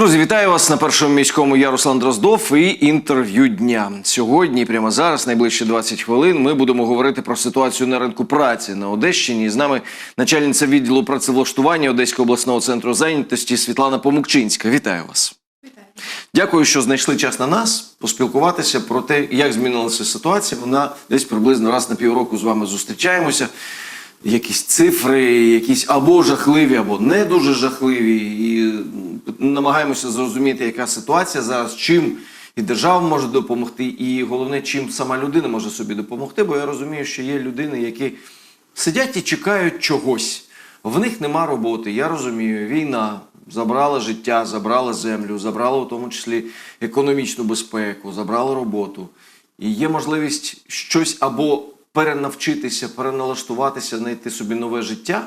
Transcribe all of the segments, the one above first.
Друзі, вітаю вас на першому міському. Я Руслан Дроздов і інтерв'ю дня. Сьогодні, прямо зараз, найближчі 20 хвилин, ми будемо говорити про ситуацію на ринку праці на Одещині. І з нами начальниця відділу працевлаштування Одеського обласного центру зайнятості Світлана Помукчинська. Вітаю вас. Дякую, що знайшли час на нас поспілкуватися про те, як змінилася ситуація. Вона десь приблизно раз на півроку з вами зустрічаємося. Якісь цифри, якісь або жахливі, або не дуже жахливі, і намагаємося зрозуміти, яка ситуація зараз, чим і держава може допомогти, і головне, чим сама людина може собі допомогти. Бо я розумію, що є людини, які сидять і чекають чогось. В них нема роботи. Я розумію, війна забрала життя, забрала землю, забрала в тому числі економічну безпеку, забрала роботу. І є можливість щось або перенавчитися, переналаштуватися, знайти собі нове життя,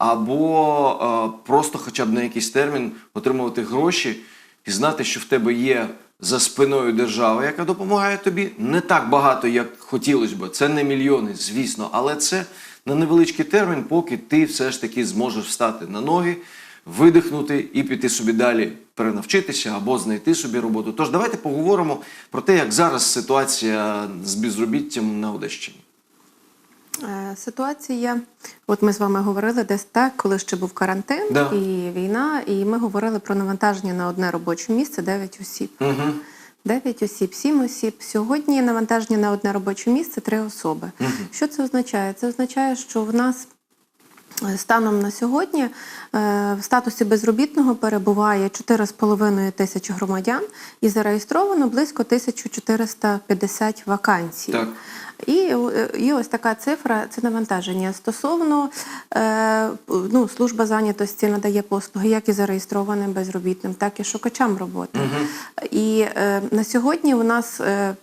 або е, просто хоча б на якийсь термін отримувати гроші і знати, що в тебе є за спиною держава, яка допомагає тобі не так багато, як хотілося б. Це не мільйони, звісно, але це на невеличкий термін, поки ти все ж таки зможеш встати на ноги, видихнути і піти собі далі перенавчитися або знайти собі роботу. Тож давайте поговоримо про те, як зараз ситуація з безробіттям на Одещині. Е, Ситуація, от ми з вами говорили десь так, коли ще був карантин Да. і війна, і ми говорили про навантаження на одне робоче місце 9 осіб. Угу. 9 осіб, 7 осіб. Сьогодні навантаження на одне робоче місце 3 особи. Що це означає? Це означає, що в нас е, станом на сьогодні е, в статусі безробітного перебуває 4,5 тисячі громадян і зареєстровано близько 1450 вакансій. Так. І, е, і ось така цифра це навантаження. Стосовно е, ну, служба зайнятості надає послуги як і зареєстрованим безробітним, так і шукачам роботи. І е, на сьогодні у нас е,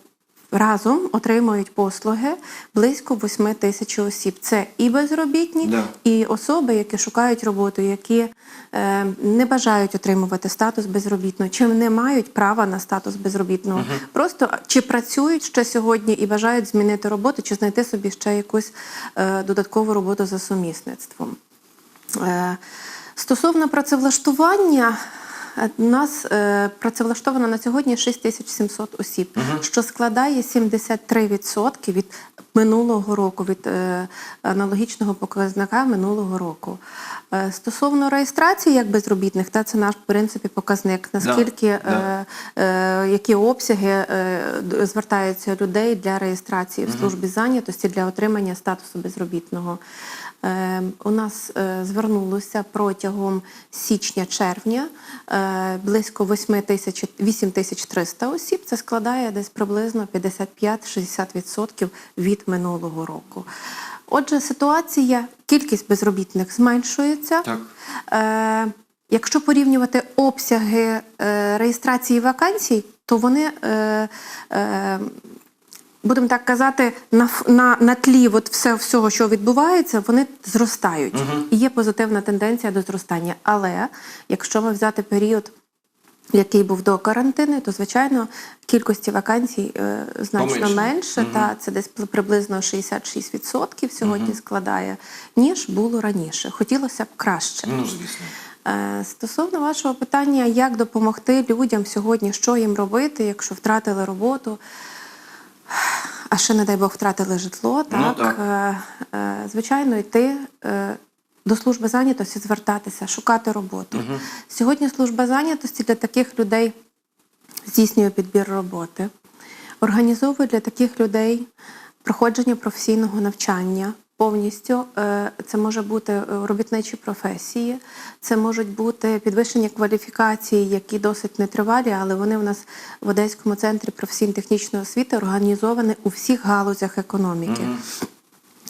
разом отримують послуги близько 8 тисяч осіб. Це і безробітні, Да. і особи, які шукають роботу, які е, не бажають отримувати статус безробітного, чи не мають права на статус безробітного. Просто чи працюють ще сьогодні і бажають змінити роботу, чи знайти собі ще якусь е, додаткову роботу за сумісництвом. Е, Стосовно працевлаштування, у нас е, працевлаштовано на сьогодні 6700 осіб, що складає 73% від минулого року, від е, аналогічного показника минулого року. Е, Стосовно реєстрації як безробітних, та це наш в принципі показник, наскільки да. е, е, які обсяги е, звертаються людей для реєстрації в службі зайнятості для отримання статусу безробітного. Е, У нас е, звернулося протягом січня-червня е, близько 8 тисяч 8300 осіб. Це складає десь приблизно 55-60% від минулого року. Отже, ситуація, кількість безробітних зменшується. Так. Е, якщо порівнювати обсяги реєстрації вакансій, то вони, будемо так казати, на, на, на тлі от все, всього, що відбувається, вони зростають. І є позитивна тенденція до зростання. Але якщо ми взяти період, який був до карантину, то звичайно кількості вакансій е, значно Поменшало. менше. Та це десь приблизно 66% сьогодні складає, ніж було раніше. Хотілося б краще. Ну, звісно. Е, Стосовно вашого питання, як допомогти людям сьогодні, що їм робити, якщо втратили роботу, а ще, не дай Бог, втратили житло, Ну, так, так. е, е, звичайно, йти е, до служби зайнятості, звертатися, шукати роботу. Сьогодні служба зайнятості для таких людей здійснює підбір роботи, організовує для таких людей проходження професійного навчання. Повністю Е, це може бути е, робітничі професії, це можуть бути підвищення кваліфікації, які досить нетривалі, але вони в нас в Одеському центрі професійно-технічної освіти організовані у всіх галузях економіки.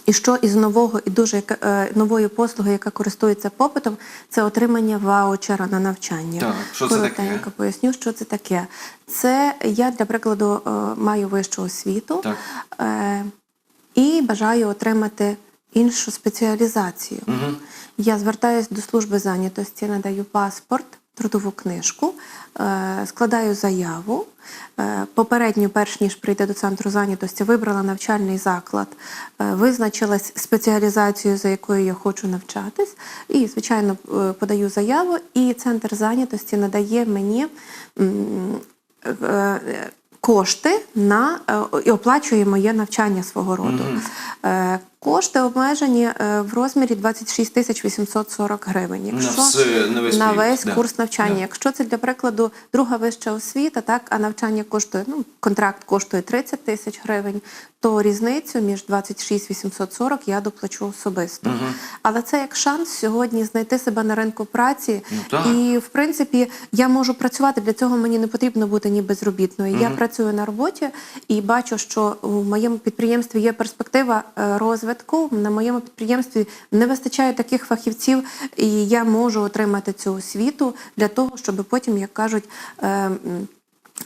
І що із нового і дуже е, нової послуги, яка користується попитом, це отримання ваучера на навчання. Так, що це таке? Поясню, що це таке. Це я для прикладу маю вищу освіту Так. І бажаю отримати іншу спеціалізацію. Я звертаюся до служби зайнятості, надаю паспорт. трудову книжку, е, складаю заяву. Е, Попередньо, перш ніж прийти до центру зайнятості, вибрала навчальний заклад, е, визначилась спеціалізацію, за якою я хочу навчатись, і, звичайно, подаю заяву, і центр зайнятості надає мені кошти на е, і оплачує моє навчання свого роду. Е, Кошти обмежені е, в розмірі 26 тисяч 840 гривень. На все- на весь на весь да. курс навчання. Да. Якщо це для прикладу друга вища освіта, так а навчання коштує, ну контракт коштує 30 тисяч гривень, то різницю між 26 840 я доплачу особисто. Але це як шанс сьогодні знайти себе на ринку праці. Ну. І в принципі я можу працювати. Для цього мені не потрібно бути ні безробітною. Я працюю на роботі і бачу, що в моєму підприємстві є перспектива е, розвитку. На моєму підприємстві не вистачає таких фахівців, і я можу отримати цю освіту для того, щоб потім, як кажуть, е,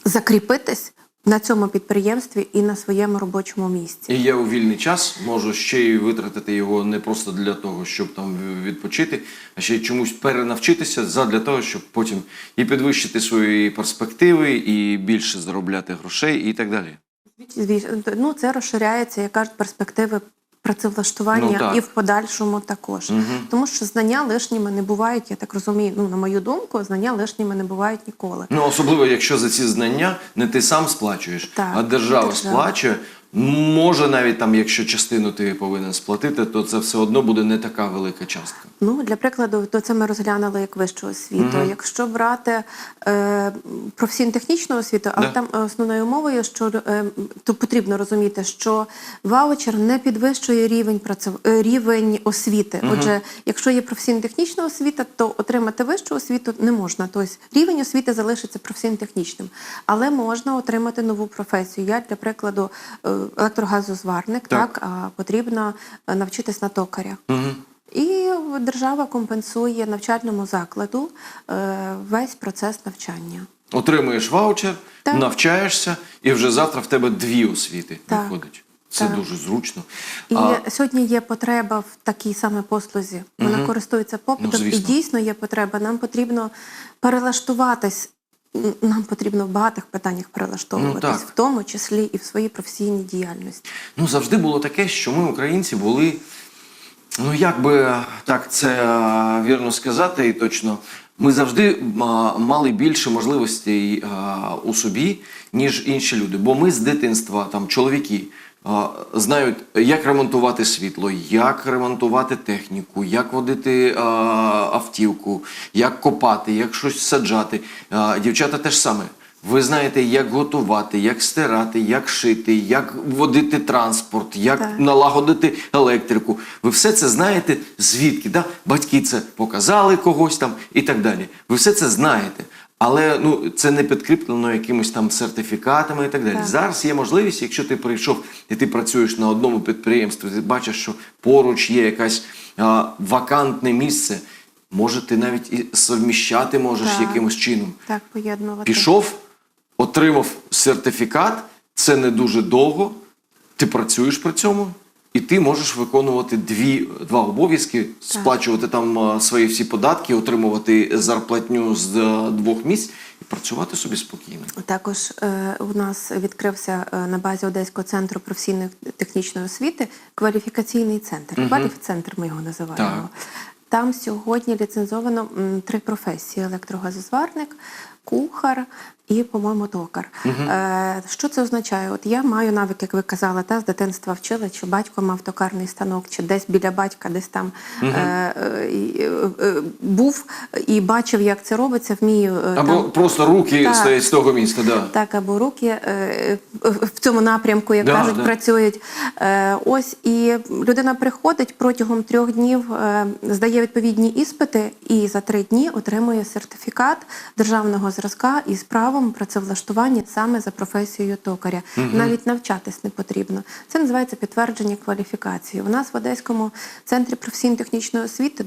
закріпитись на цьому підприємстві і на своєму робочому місці. І я у вільний час можу ще й витратити його не просто для того, щоб там відпочити, а ще й чомусь перенавчитися задля того, щоб потім і підвищити свої перспективи, і більше заробляти грошей, і так далі. Ну це розширяється, як кажуть, перспективи працевлаштування Ну, і в подальшому також. Тому що знання лишніми не бувають, я так розумію. Ну, на мою думку, знання лишніми не бувають ніколи. Ну особливо, якщо за ці знання не ти сам сплачуєш, Так, а держава, держава. сплачує. Може, навіть там, якщо частину ти повинен сплатити, то це все одно буде не така велика частка. Ну, для прикладу, то це ми розглянули як вищу освіту. Якщо брати е, професійно-технічну освіту, але Да. там основною умовою, що е, то потрібно розуміти, що ваучер не підвищує рівень працев... рівень освіти. Отже, якщо є професійно-технічна освіта, то отримати вищу освіту не можна. Тобто рівень освіти залишиться професійно-технічним, але можна отримати нову професію. Я для прикладу е, електрогазозварник, Так. так, а потрібно е, навчитись на токаря. Угу. І держава компенсує навчальному закладу е, весь процес навчання. Отримуєш ваучер, Так. навчаєшся, і вже завтра в тебе дві освіти Так. виходить. Це Так. дуже зручно. І А, сьогодні є потреба в такій саме послузі. Вона користується попитом, Ну, і дійсно є потреба. Нам потрібно перелаштуватись. Нам потрібно в багатих питаннях перелаштовуватись, Ну, в тому числі і в своїй професійній діяльності. Ну, завжди було таке, що ми, українці, були, ну як би так це вірно сказати, і точно, ми завжди мали більше можливостей у собі, ніж інші люди. Бо ми з дитинства, там, чоловіки, знають, як ремонтувати світло, як ремонтувати техніку, як водити автівку, як копати, як щось саджати. Дівчата теж саме. Ви знаєте, як готувати, як стирати, як шити, як водити транспорт, як Так. налагодити електрику. Ви все це знаєте звідки? Да? Батьки це показали когось там і так далі. Ви все це знаєте. Але ну це не підкріплено якимись там сертифікатами і так далі. Так. Зараз є можливість, якщо ти прийшов і ти працюєш на одному підприємстві, ти бачиш, що поруч є якась а, вакантне місце. Може, ти навіть і совміщати можеш Так. якимось чином. Так, поєднувати. Пішов, отримав сертифікат, це не дуже довго. Ти працюєш при цьому, і ти можеш виконувати дві, два обов'язки: сплачувати там свої всі податки, отримувати зарплатню з двох місць і працювати собі спокійно. Також е, у нас відкрився е, на базі Одеського центру професійної технічної освіти кваліфікаційний центр. Кваліфцентр ми його називаємо. Так. Там сьогодні ліцензовано м, три професії: електрогазозварник, кухар і, по-моєму, токар. Е, що це означає? От я маю навик, як ви казали, та з дитинства вчили, чи батько мав токарний станок, чи десь біля батька, десь там е, е, е, е, був і бачив, як це робиться, вмію е, Або там, просто руки Так. стоять з того міста. Да. так, або руки е, в цьому напрямку, як Да, кажуть, да. працюють. Е, Ось і людина приходить протягом трьох днів, е, здає відповідні іспити, і за три дні отримує сертифікат державного зразка із правом працевлаштування саме за професією токаря. Навіть навчатись не потрібно. Це називається підтвердження кваліфікації. У нас в Одеському центрі професійно-технічної освіти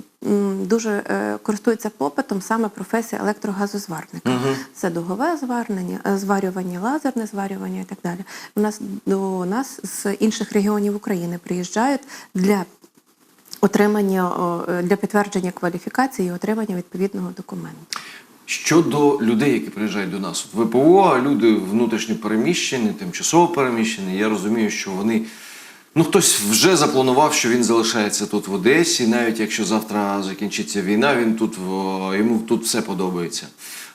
дуже е, користується попитом саме професія електрогазозварника. Це дугове зварнення, е, зварювання, лазерне зварювання і так далі. У нас до нас з інших регіонів України приїжджають для отримання е, для підтвердження кваліфікації і отримання відповідного документу. Щодо людей, які приїжджають до нас, от ВПО, люди внутрішньо переміщені, тимчасово переміщені, я розумію, що вони. Ну, хтось вже запланував, що він залишається тут в Одесі, навіть якщо завтра закінчиться війна, він тут йому тут все подобається.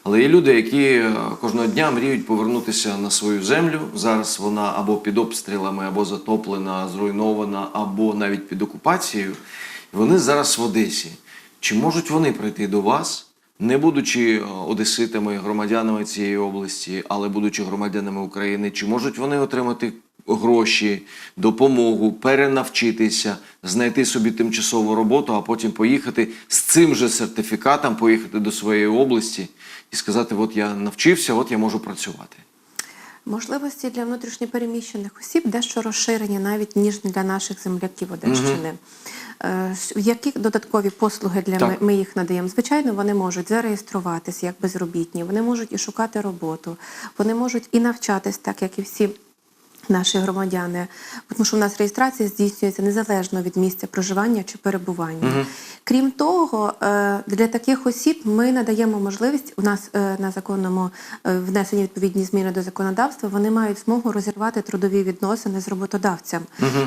Але є люди, які е, кожного дня мріють повернутися на свою землю. Зараз вона або під обстрілами, або затоплена, зруйнована, або навіть під окупацією. Вони зараз в Одесі. Чи можуть вони прийти до вас? Не будучи е, одеситами, громадянами цієї області, але будучи громадянами України, чи можуть вони отримати гроші, допомогу, перенавчитися, знайти собі тимчасову роботу, а потім поїхати з цим же сертифікатом, поїхати до своєї області і сказати: от я навчився, от я можу працювати. Можливості для внутрішньопереміщених осіб дещо розширені навіть ніж для наших земляків Одещини. Ш- Які додаткові послуги для Так. ми, ми їх надаємо? Звичайно, вони можуть зареєструватися як безробітні, вони можуть і шукати роботу, вони можуть і навчатись, так як і всі. Наші громадяни, тому що в нас реєстрація здійснюється незалежно від місця проживання чи перебування. Крім того, е, для таких осіб ми надаємо можливість у нас е, на законному е, внесені відповідні зміни до законодавства. Вони мають змогу розірвати трудові відносини з роботодавцем,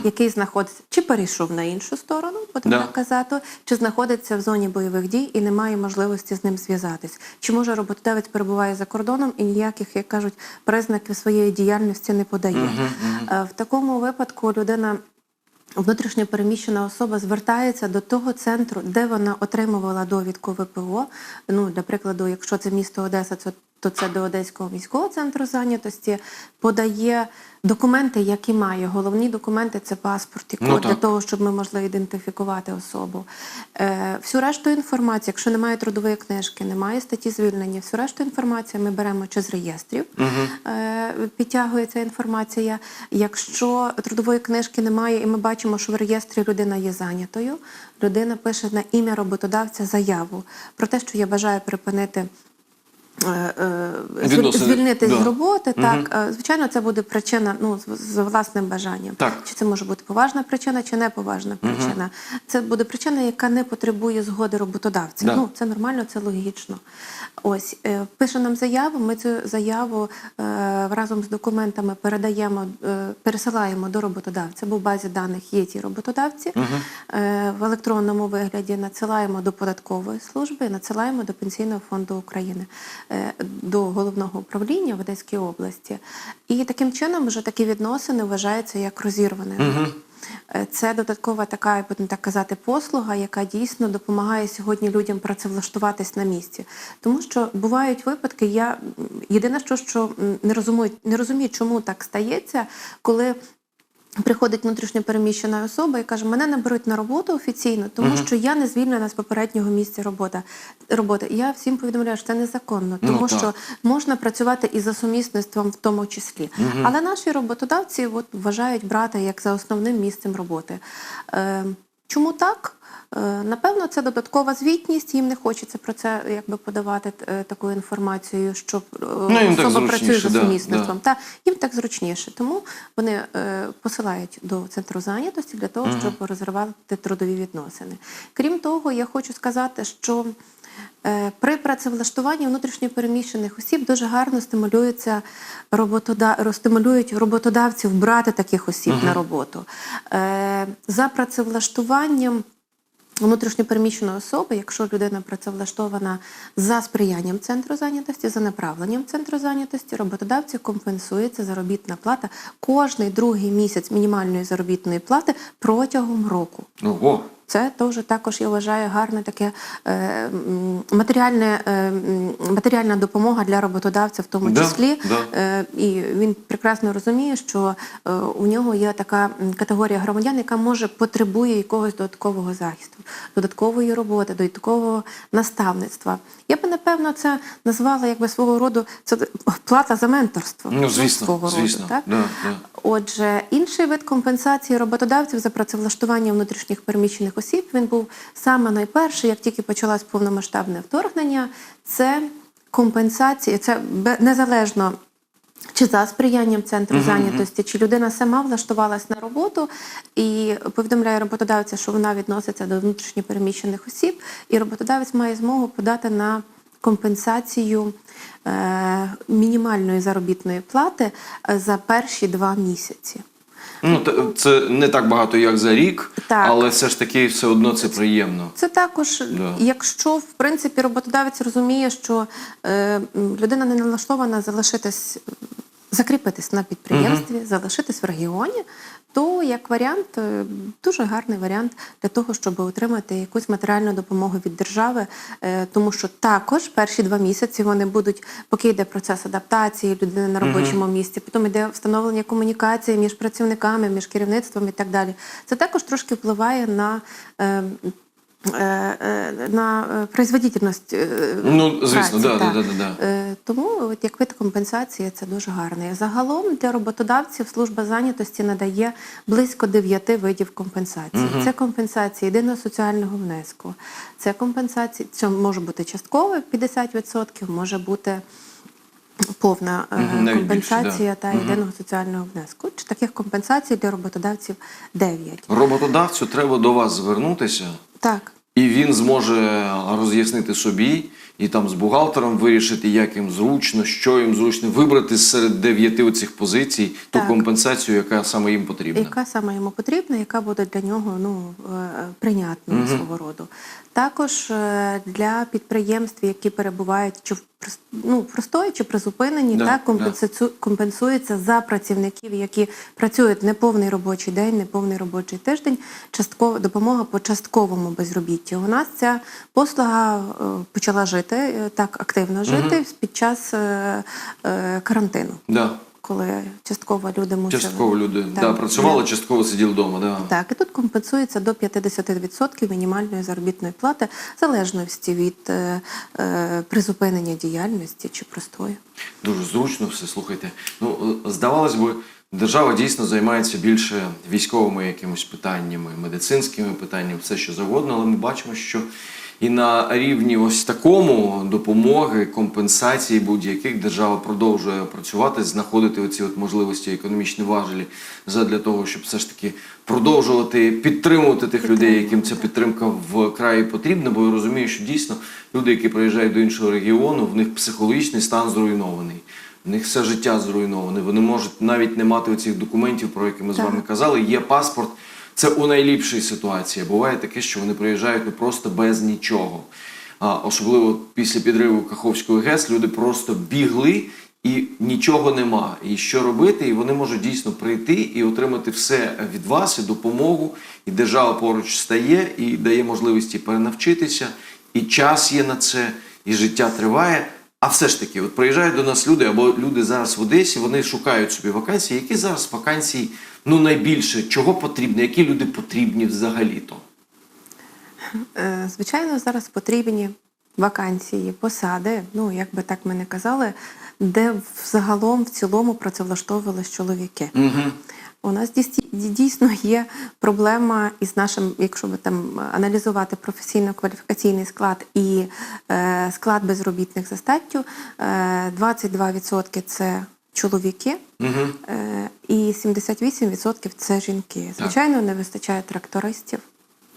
який знаходиться чи перейшов на іншу сторону, будемо Да. так казати, чи знаходиться в зоні бойових дій і не має можливості з ним зв'язатись. Чи може роботодавець перебуває за кордоном і ніяких, як кажуть, признаків своєї діяльності не подає. Е, В такому випадку людина. Внутрішньо переміщена особа звертається до того центру, де вона отримувала довідку ВПО. Ну, для прикладу, якщо це місто Одеса, це- то це до Одеського міського центру зайнятості, подає документи, які має. Головні документи це паспорт і код Ну, для того, щоб ми могли ідентифікувати особу. Е, всю решту інформації, якщо немає трудової книжки, немає статті звільнення, всю решту інформації ми беремо чи з реєстрів, е, підтягується інформація. Якщо трудової книжки немає, і ми бачимо, що в реєстрі людина є зайнятою, людина пише на ім'я роботодавця заяву про те, що я бажаю припинити. Е, е, Відносини. Звільнитись Да. з роботи, так е, звичайно, це буде причина ну з, власним бажанням. Так. Чи це може бути поважна причина, чи неповажна причина? Це буде причина, яка не потребує згоди роботодавця. Да. Ну це нормально, це логічно. Ось пише нам заяву. Ми цю заяву разом з документами передаємо, пересилаємо до роботодавця, бо в базі даних є ті роботодавці. В електронному вигляді надсилаємо до податкової служби, надсилаємо до Пенсійного фонду України, до головного управління в Одеській області. І таким чином вже такі відносини вважаються як розірваними. Е, Це додаткова така, будемо так казати, послуга, яка дійсно допомагає сьогодні людям працевлаштуватись на місці. Тому що бувають випадки, я єдине, що, що не розумію, не розумію, чому так стається, коли. Приходить внутрішньо переміщена особа і каже, мене не беруть на роботу офіційно, тому що я не звільнена з попереднього місця роботи. роботи. Я всім повідомляю, що це незаконно, Ну, тому ну, що можна працювати і за сумісництвом в тому числі. Але наші роботодавці от, вважають брати як за основним місцем роботи. Е, чому так? Е, Напевно, це додаткова звітність. Їм не хочеться про це якби подавати е, таку інформацію, що е, Ну, особа працює за да, да. Та їм так зручніше. Тому вони е, посилають до центру зайнятості для того, щоб розривати трудові відносини. Крім того, я хочу сказати, що при працевлаштуванні внутрішньопереміщених осіб дуже гарно стимулюється роботода... стимулюють роботодавців брати таких осіб на роботу. Е, За працевлаштуванням внутрішньопереміщеної особи, якщо людина працевлаштована за сприянням центру зайнятості, за направленням центру зайнятості, роботодавцю компенсується заробітна плата кожний другий місяць мінімальної заробітної плати протягом року. Ого. Це теж також я вважаю гарне таке е, матеріальне, е, матеріальна допомога для роботодавця, в тому Да, числі. да. Е, і він прекрасно розуміє, що е, у нього є така категорія громадян, яка може потребує якогось додаткового захисту, додаткової роботи, додаткового наставництва. Я би напевно це назвала якби свого роду це плата за менторство. Ну, звісно, свого звісно. роду, так? Да, да. Отже, інший вид компенсації роботодавців за працевлаштування внутрішніх переміщених осіб він був саме найперший, як тільки почалось повномасштабне вторгнення. Це компенсація, це незалежно. Чи за сприянням центру зайнятості, чи людина сама влаштувалась на роботу і повідомляє роботодавця, що вона відноситься до внутрішньопереміщених осіб, і роботодавець має змогу подати на компенсацію е, мінімальної заробітної плати е, за перші два місяці. Ну, це не так багато, як за рік, Так. але все ж таки все одно це приємно. Це також, Да. якщо в принципі роботодавець розуміє, що е, людина не налаштована залишитись, закріпитись на підприємстві, залишитись в регіоні, то як варіант, е, дуже гарний варіант для того, щоб отримати якусь матеріальну допомогу від держави, е, тому що також перші два місяці вони будуть, поки йде процес адаптації людини на робочому місці, потім йде встановлення комунікації між працівниками, між керівництвом і так далі. Це також трошки впливає на. Е, е, на е, производительність Ну, звісно, праці, да, так. да, да, да, да. Тому от як вид компенсації це дуже гарний. Загалом для роботодавців служба зайнятості надає близько дев'яти видів компенсації. Це компенсація єдиного соціального внеску, це компенсація, це може бути частково 50%, може бути. Повна е, навіть компенсація більше, да. та єдиного соціального внеску. Чи таких компенсацій для роботодавців 9. Роботодавцю треба до вас звернутися, Так. і він зможе роз'яснити собі і там з бухгалтером вирішити, як їм зручно, що їм зручно, вибрати серед дев'яти оцих позицій ту Так. компенсацію, яка саме їм потрібна. Яка саме йому потрібна, яка буде для нього ну, е, прийнятною свого роду. Також е, для підприємств, які перебувають чи в ну, простої чи призупинені, Да, так, компенсацю- компенсується за працівників, які працюють неповний робочий день, неповний робочий тиждень, часткова допомога по частковому безробітті. У нас ця послуга е, почала жити е, так активно жити під час е, е, карантину. Да. Коли частково люди мусили Частково люди Так. да, працювали, частково сиділи вдома. Да. так, і тут компенсується до 50% мінімальної заробітної плати, в залежності від е, е, призупинення діяльності чи простої. Дуже зручно все, слухайте. Ну, е, здавалось би, держава дійсно займається більше військовими якимось питаннями, медицинськими питаннями, все що завгодно, але ми бачимо, що і на рівні ось такому допомоги, компенсації будь-яких держава продовжує працювати, знаходити оці от можливості економічні важелі задля того, щоб все ж таки продовжувати підтримувати тих людей, яким ця підтримка в краї потрібна, бо я розумію, що дійсно люди, які приїжджають до іншого регіону, в них психологічний стан зруйнований. В них все життя зруйноване. Вони можуть навіть не мати оцих документів, про які ми з вами казали. Є паспорт. Це у найліпшій ситуації. Буває таке, що вони приїжджають ну просто без нічого. А, особливо після підриву Каховської ГЕС люди просто бігли і нічого нема. І що робити? І вони можуть дійсно прийти і отримати все від вас, і допомогу. І держава поруч стає і дає можливість перенавчитися, і час є на це, і життя триває. А все ж таки, от приїжджають до нас люди, або люди зараз в Одесі, вони шукають собі вакансії. Які зараз вакансії ну найбільше? Чого потрібно? Які люди потрібні взагалі-то? Е, Звичайно, зараз потрібні вакансії, посади, ну як би так ми не казали, де взагалом в цілому працевлаштовувались чоловіки. Угу. У нас дійсно є проблема із нашим, якщо би там аналізувати професійно-кваліфікаційний склад і е, склад безробітних за статтю, е, 22% це чоловіки. Угу. Е, І 78% це жінки. Звичайно, не вистачає трактористів.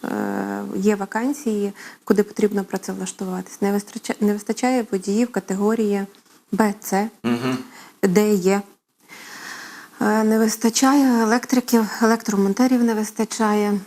Е, Є вакансії, куди потрібно працевлаштуватись. Не вистачає, не вистачає водіїв категорії Б, С, Угу. Д, Є. Е, Не вистачає електриків, електромонтерів не вистачає.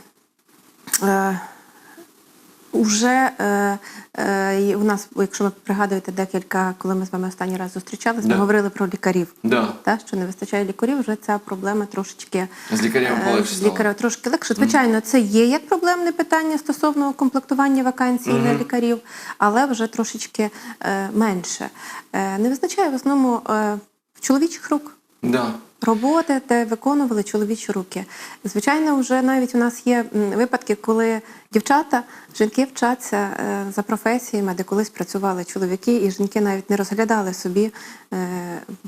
Уже е, е, у нас, якщо ви пригадуєте декілька, коли ми з вами останній раз зустрічались, Да. ми говорили про лікарів. Да. Та, що не вистачає лікарів, вже ця проблема трошечки З лікарями е, полегше з лікаря трошки легше. Звичайно, це є як проблемне питання стосовно комплектування вакансій для лікарів, але вже трошечки е, менше. Е, не вистачає в основному е, чоловічих рук. Да. Роботи, де виконували чоловічі руки. Звичайно, вже навіть у нас є випадки, коли дівчата, жінки вчаться е, за професіями, де колись працювали чоловіки, і жінки навіть не розглядали собі е,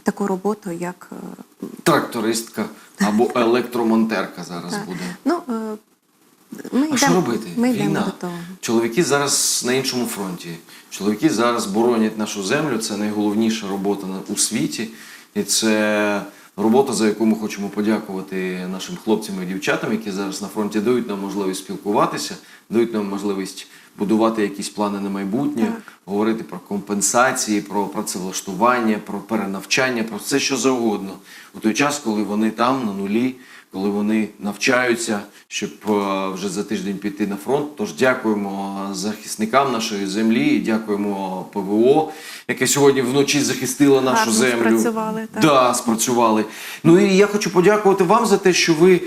таку роботу, як е, Трактористка або електромонтерка зараз Так. буде. Ну, ми А що робити? Ми Війна. до того. Чоловіки зараз на іншому фронті. Чоловіки зараз боронять нашу землю. Це найголовніша робота у світі. І це робота, за яку ми хочемо подякувати нашим хлопцям і дівчатам, які зараз на фронті дають нам можливість спілкуватися, дають нам можливість будувати якісь плани на майбутнє, говорити про компенсації, про працевлаштування, про перенавчання, про все, що завгодно. У той час, коли вони там на нулі, коли вони навчаються, щоб е, вже за тиждень піти на фронт. Тож дякуємо захисникам нашої землі, і дякуємо ПВО, яке сьогодні вночі захистило нашу Гарно землю. спрацювали, так. Да, спрацювали. Ну і я хочу подякувати вам за те, що ви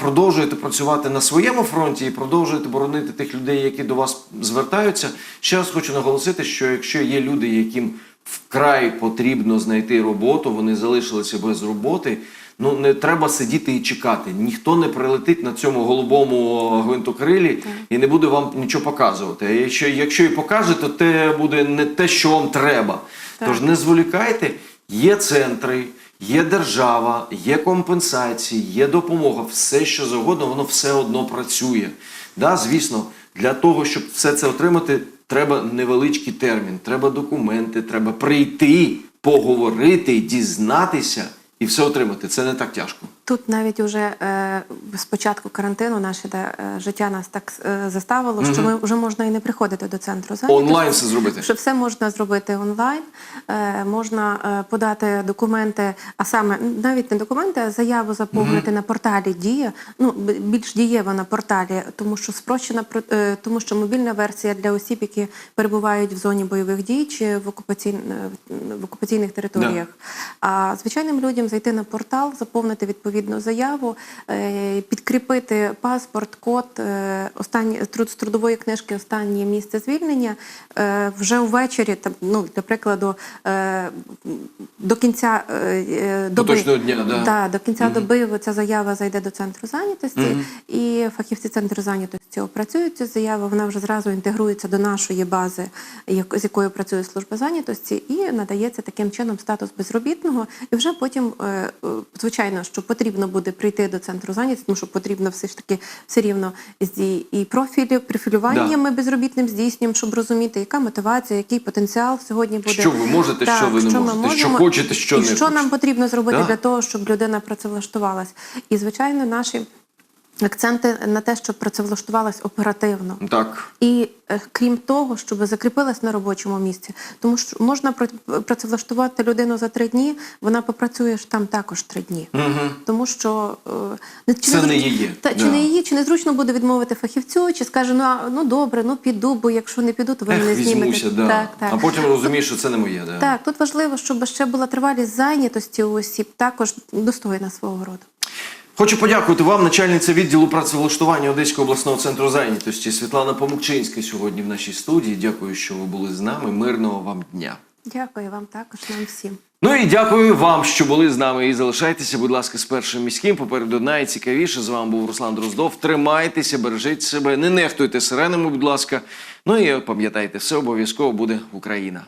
продовжуєте працювати на своєму фронті і продовжуєте боронити тих людей, які до вас звертаються. Ще раз хочу наголосити, що якщо є люди, яким вкрай потрібно знайти роботу, вони залишилися без роботи. Ну не треба сидіти і чекати. Ніхто не прилетить на цьому голубому гвинтокрилі і не буде вам нічого показувати. А якщо, якщо і покаже, то те буде не те, що вам треба. Так. Тож не зволікайте, є центри, є держава, є компенсації, є допомога, все що завгодно, воно все одно працює. Да, звісно, для того, щоб все це отримати, треба невеличкий термін, треба документи, треба прийти, поговорити, дізнатися і все отримати. Це не так тяжко. Тут навіть уже е, з початку карантину наше де, е, життя нас так е, заставило, що ми вже можна і не приходити до центру зайнятості. Онлайн все зробити. Що все можна зробити онлайн, е, можна е, подати документи, а саме навіть не документи, а заяву заповнити на порталі Дія. Ну більш дієва на порталі, тому що спрощена про- е, тому що мобільна версія для осіб, які перебувають в зоні бойових дій чи в окупаційн- е, в окупаційних територіях. А звичайним людям зайти на портал, заповнити відповідну заяву, е, підкріпити паспорт, код, е, останні з трудової книжки, останнє місце звільнення е, вже увечері, там ну для прикладу, до кінця доби дня, да. Да, до кінця доби ця заява зайде до центру зайнятості, і фахівці центру зайнятості опрацюють цю заяву. Вона вже зразу інтегрується до нашої бази, з якою працює служба зайнятості, і надається таким чином статус безробітного. І вже потім, звичайно, що потрібно буде прийти до центру зайнятості, тому що потрібно все ж таки все рівно і профілі, профілювання Да. ми безробітним здійснюємо, щоб розуміти, яка мотивація, який потенціал сьогодні буде. Що ви можете, що ви не ми можете, що можемо, хочете, що і не що хочете. нам потрібно зробити Да. для того, щоб людина працевлаштувалась. І звичайно, наші акценти на те, щоб працевлаштувалась оперативно. Так. І е, крім того, щоб закріпилась на робочому місці, тому що можна пра- працевлаштувати людину за три дні, вона попрацює ж там також три дні. Угу. Тому що не- чи Це не її, Та, чи да. не її, чи незручно буде відмовити фахівцю, чи скаже, ну, а, ну добре, ну піду, бо якщо не піду, то ви мене Ех, знімете. да. Так, так. а потім розумієш, що це не моє. Да. Так, тут важливо, щоб ще була тривалість зайнятості у осіб, також достойна свого роду. Хочу подякувати вам, начальниця відділу працевлаштування Одеського обласного центру зайнятості Світлана Помукчинська сьогодні в нашій студії. Дякую, що ви були з нами. Мирного вам дня. Дякую вам також, нам всім. Ну і дякую вам, що були з нами. І залишайтеся, будь ласка, з першим міським. Попереду найцікавіше. З вами був Руслан Дроздов. Тримайтеся, бережіть себе, не нехтуйте сиренами, будь ласка. Ну і пам'ятайте, все обов'язково буде Україна.